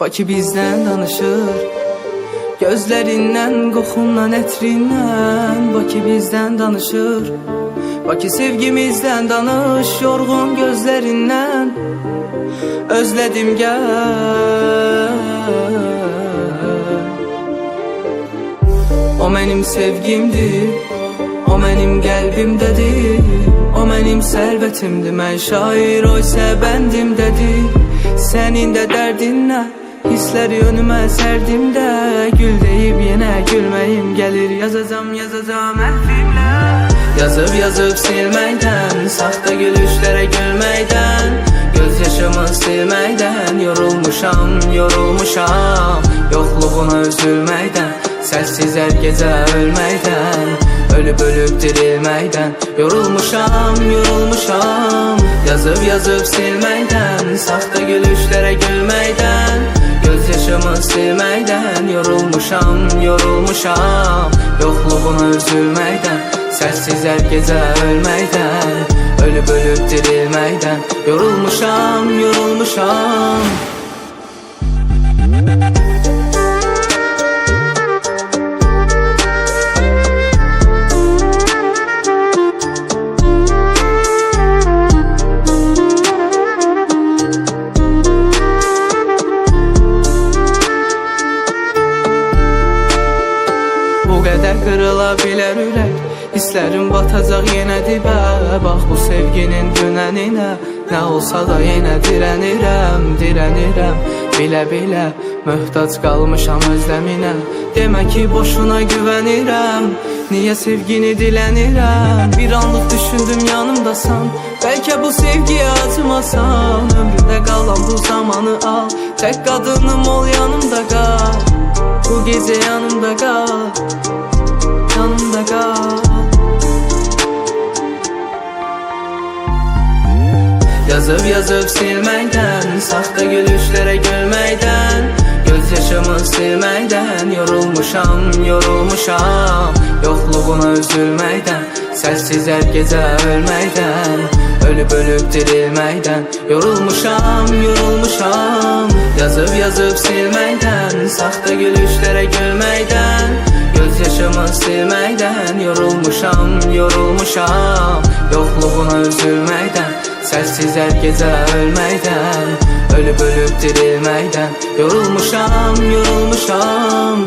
Bakı bizdən danışır Gözlərindən, qoxundan, ətrindən Bakı bizdən danışır Bakı sevgimizdən danış Yorğun gözlərindən Özlədim gəl O mənim sevgimdir O mənim qəlbimdədir o mənim sərvətimdir Mən şair, o isə bəndimdədir Sənin də dərdin nə? Hissləri önümə sərdim də Gül deyib yenə gülməyim gəlir Yazacam, yazacam hərfimlə Yazıb, yazıb silməkdən Saxta gülüşlərə gülməkdən Göz yaşımı silməkdən Yorulmuşam, yorulmuşam. Yoxluğuna üzülməkdən Səssiz hər gecə ölməkdən Ölüb ölüb dirilməkdən Yorulmuşam, yorulmuşam. Yazıb yazıb silməkdən Saxta gülüşlərə gülməkdən Göz yaşımı silməkdən Yorulmuşam, yorulmuşam. Yoxluğuna üzülməkdən Səssiz hər gecə ölməkdən Ölüb ölüb dirilməkdən Yorulmuşam, yorulmuşam qırıla bilər ürək Hisslərim batacaq yenə dibə Bax bu sevginin dünəninə Nə olsa da yenə dirənirəm, dirənirəm Bilə-bilə möhtac qalmışam özləminə Demə ki boşuna güvənirəm Niyə sevgini dilənirəm Bir anlıq düşündüm yanımdasan. Bəlkə bu sevgiyə acımasan Ömrümdə qalan bu zamanı al. Tək qadınım ol yanımda qal Yazıb yazıb silməkdən Saxta gülüşlərə gülməkdən Göz yaşımı Yorulmuşam, yorulmuşam Yoxluğuna üzülməkdən Səssiz hər gecə ölməkdən Ölüb ölüb dirilməkdən Yorulmuşam, yorulmuşam Yazıb yazıb silməkdən Saxta gülüşlərə gülməkdən Göz yaşımı Yorulmuşam, yorulmuşam Yoxluğuna üzülməkdən Səssiz hər gecə ölməkdən Ölüb ölüb dirilməkdən Yorulmuşam, yorulmuşam